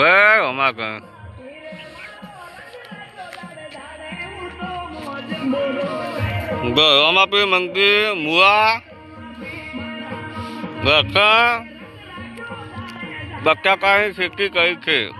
Well, oh my god. Rồi, mà bị mình kia mua. Baka. Baka kai khiki kai khiki. Ah!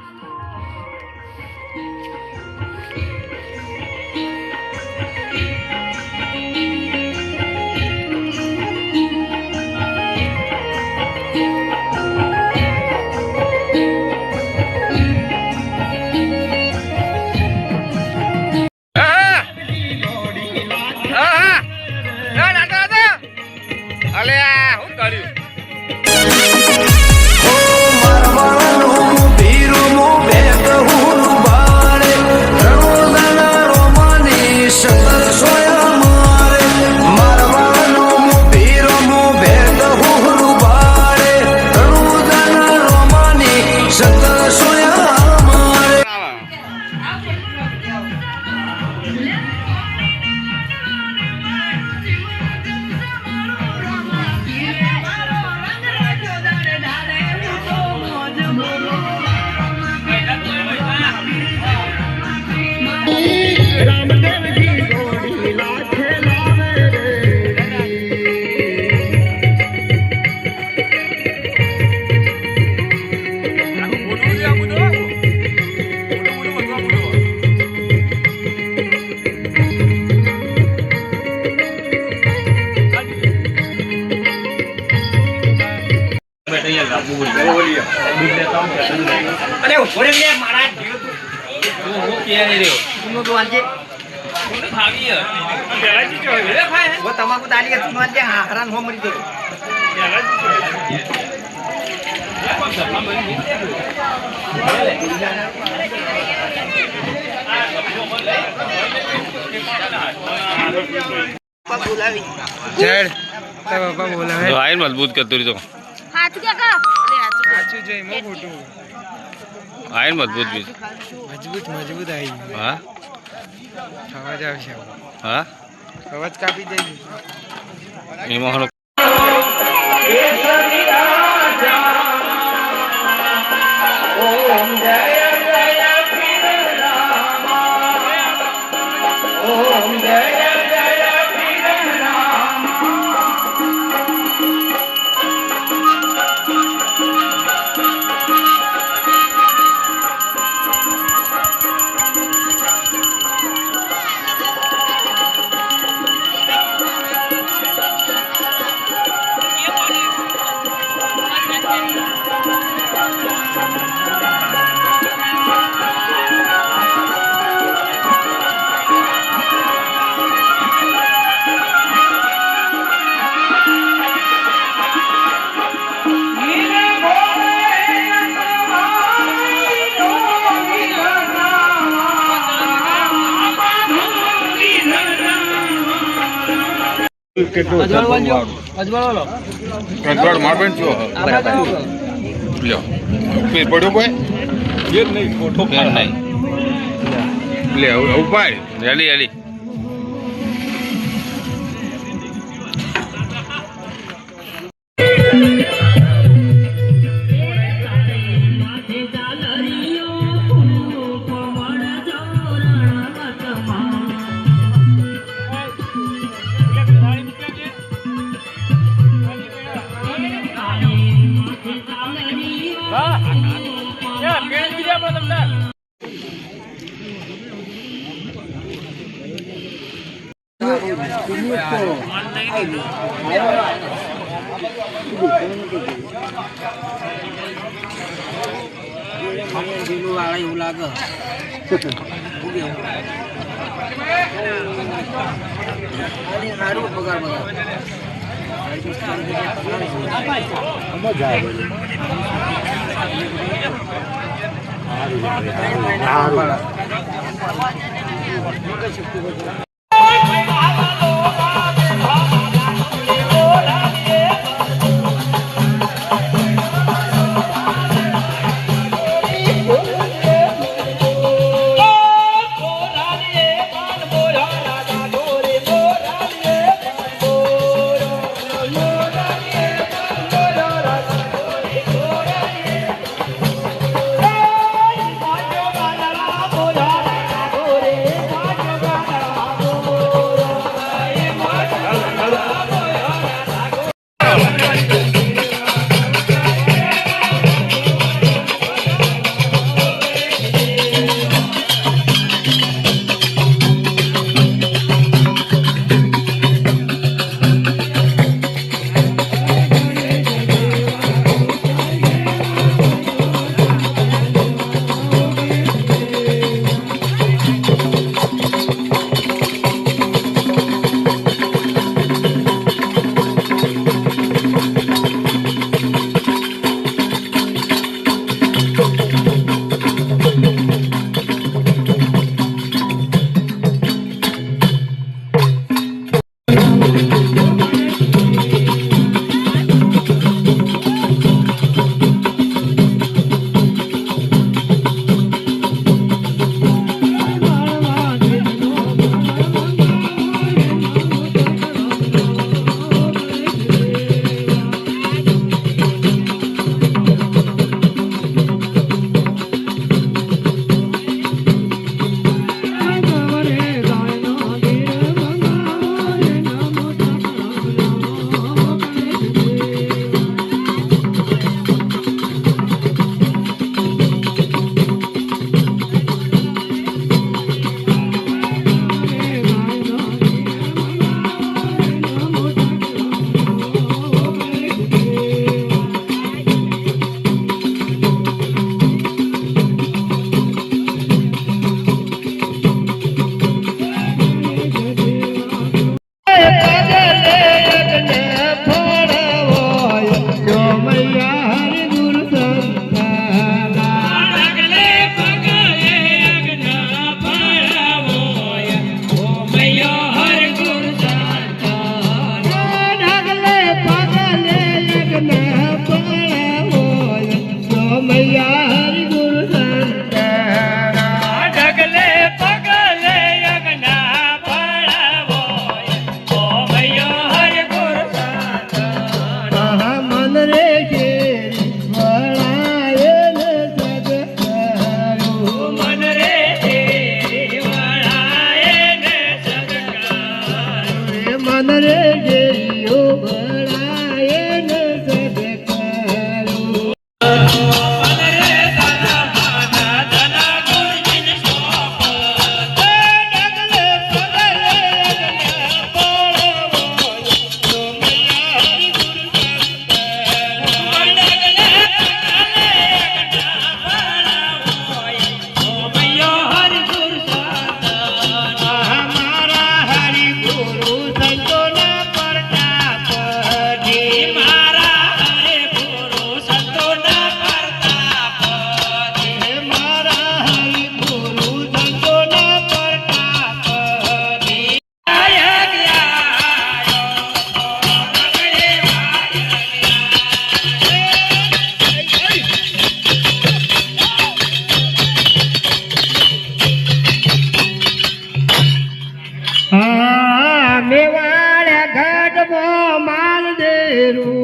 રહ્યો. તું તો આજે. તું ખાવી હે પેલા જી જો રે ખાય વો તમાકુ દાલી તું આજે હારાન હો મરી આઈને મજબૂત કરતું હાથ કે સાચું જોઈ મો ખોટું. આઈને મજબૂત બી મજબૂત મજબૂત આવી હા? અવાજ આવશે. હા? અવાજ કાપી દઈ એમાં હલો કંટ્રોલ મારબેન છો? લ્યો. ફેર પડ્યો કોઈ? નહીં ફોટો કેમ નહીં. લે ઉપાય. હેલી રેડી. લાગે. સારું પગાર પગાર Oh Peru.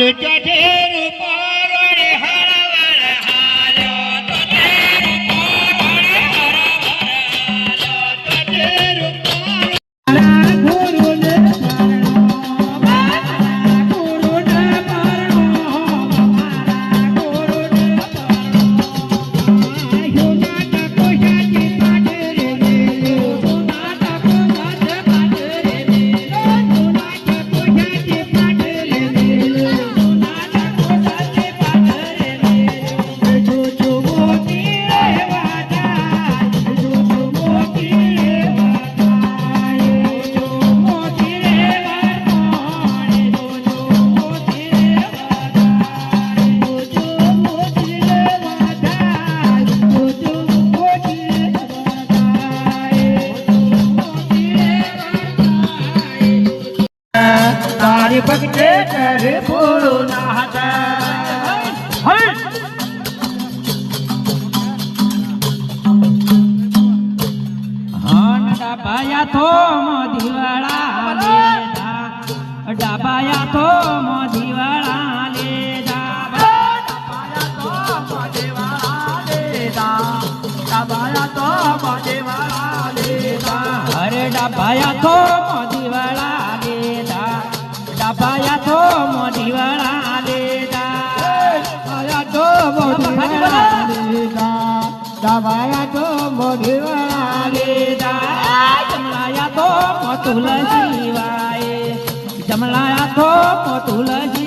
लुटा ढेर ડાબાયા તો મોધીવાળા લેતા અરે ડાબાયા તો મોધીવાળા લેતા ડાબાયા તો મોધીવાળા લેતા ડાબાયા તો મોધીવાળા લેતા ડાબાયા તો મોતુલ વાય જમલાયા તો મોતુલ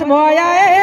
હા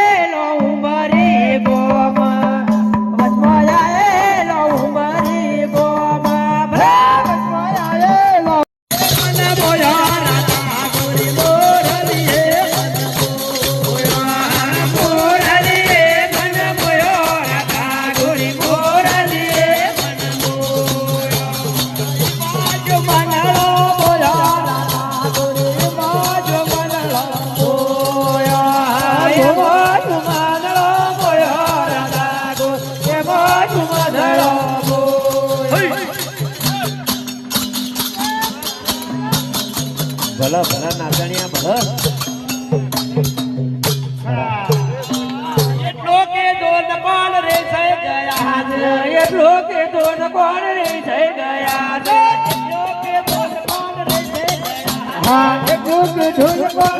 કે દોન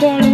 born